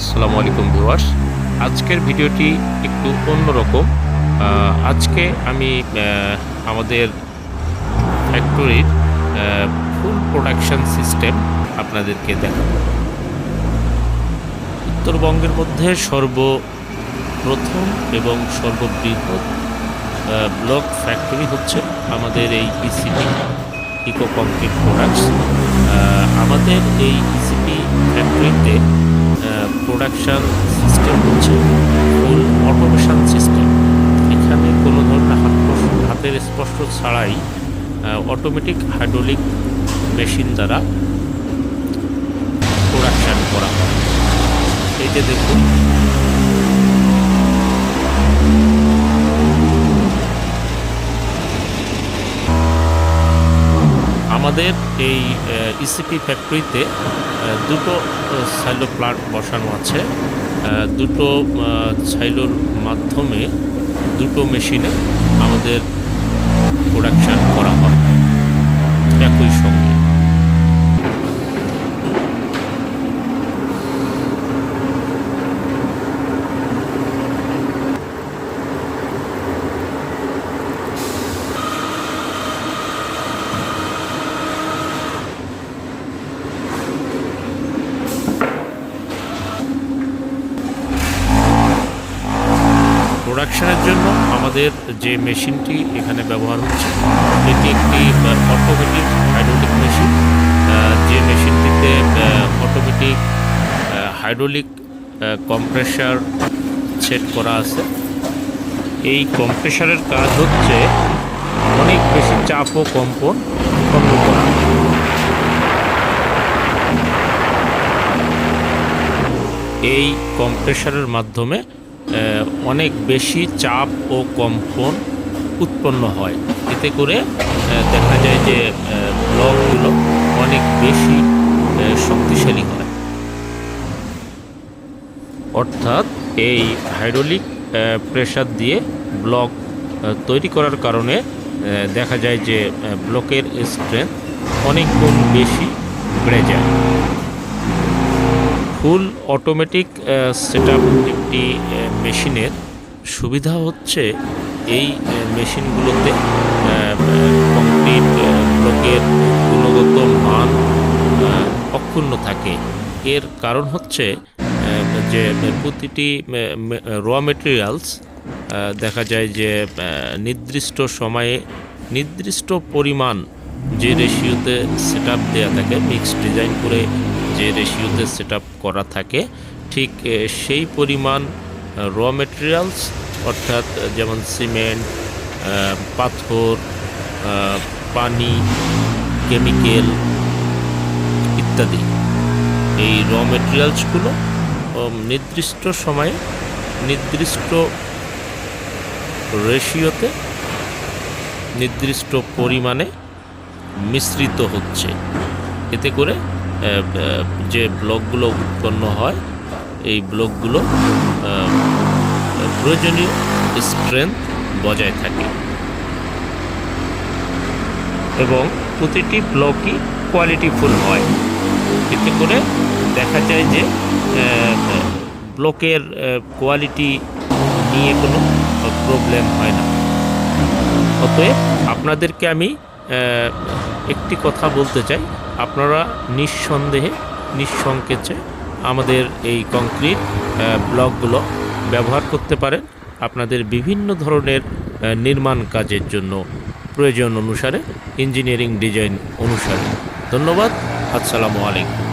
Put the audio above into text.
আসসালামু আলাইকুম ভিউয়ার্স। আজকের ভিডিওটি একটু অন্যরকম। আজকে আমি আমাদের ফ্যাক্টরির ফুল প্রোডাকশন সিস্টেম আপনাদেরকে দেখাব। উত্তরবঙ্গের মধ্যে সর্বপ্রথম এবং সর্ববৃহৎ ব্লক ফ্যাক্টরি হচ্ছে আমাদের এই ইসিপি ইকো কংক্রিট প্রোডাক্টস আমাদের এই ইসিপি ফ্যাক্টরিতে প্রোডাকশন সিস্টেম হচ্ছে ফুল অটোমেশান সিস্টেম। এখানে কোনো ধরনের হাত হাতের স্পষ্ট ছাড়াই অটোমেটিক হাইড্রোলিক মেশিন দ্বারা প্রোডাকশান করা হয়। এই যে দেখুন আমাদের এই ইসিপি ফ্যাক্টরিতে দুটো সাইলো প্লান্ট বসানো আছে। দুটো সাইলোর মাধ্যমে দুটো মেশিনে আমাদের প্রোডাকশান করা হয়। একই সঙ্গে। প্রোডাকশনের জন্য আমাদের যে মেশিনটি এখানে ব্যবহার হচ্ছে, এটি একটি অটোমেটিক হাইড্রোলিক মেশিন যে মেশিনটিতে অটোমেটিক হাইড্রোলিক কম্প্রেসার সেট করা আছে। এই কম্প্রেসারের কাজ হচ্ছে অনেক বেশি চাপ ও কম্পন উৎপন্ন করা। এই কম্প্রেসারের মাধ্যমে অনেক বেশি চাপ ও কম্পন উৎপন্ন হয়। এতে করে দেখা যায় যে ব্লকগুলো অনেক বেশি শক্তিশালী হয়। অর্থাৎ এই হাইড্রোলিক প্রেসার দিয়ে ব্লক তৈরি করার কারণে দেখা যায় যে ব্লকের স্ট্রেংথ অনেক গুণ বেশি বেড়ে যায়। ফুল অটোমেটিক সেট একটি মেশিনের সুবিধা হচ্ছে এই মেশিনগুলোতে কংক্রিট ব্লকের গুণগত মান অক্ষুণ্ণ থাকে। এর কারণ হচ্ছে যে প্রতিটি র মেটেরিয়ালস দেখা যায় যে নির্দিষ্ট সময়ে নির্দিষ্ট পরিমাণ যে রেশিওতে সেট আপ দেওয়া থাকে মিক্সড ডিজাইন করে যে রেশিওতে সেট করা থাকে, ঠিক সেই পরিমাণ র মেটেরিয়ালস অর্থাৎ যেমন সিমেন্ট পাথর পানি কেমিক্যাল ইত্যাদি। এই র মেটেরিয়ালসগুলো নির্দিষ্ট সময়ে, নির্দিষ্ট রেশিওতে নির্দিষ্ট পরিমাণে মিশ্রিত হচ্ছে। এতে করে যে ব্লকগুলো উৎপন্ন হয়, এই ব্লকগুলো প্রয়োজনীয় স্ট্রেংথ বজায় থাকে। এবং প্রতিটি ব্লকই কোয়ালিটিফুল হয়। এতে করে দেখা যায় যে ব্লকের কোয়ালিটি নিয়ে কোনো প্রবলেম হয় না। অতএব আপনাদেরকে আমি একটি কথা বলতে চাই। আপনারা নিঃসন্দেহে, নিঃসংকেচে আমাদের এই কংক্রিট ব্লকগুলো ব্যবহার করতে পারেন। আপনাদের বিভিন্ন ধরনের নির্মাণ কাজের জন্য প্রয়োজন অনুসারে, ইঞ্জিনিয়ারিং ডিজাইন অনুসারে। ধন্যবাদ। আসসালামু আলাইকুম।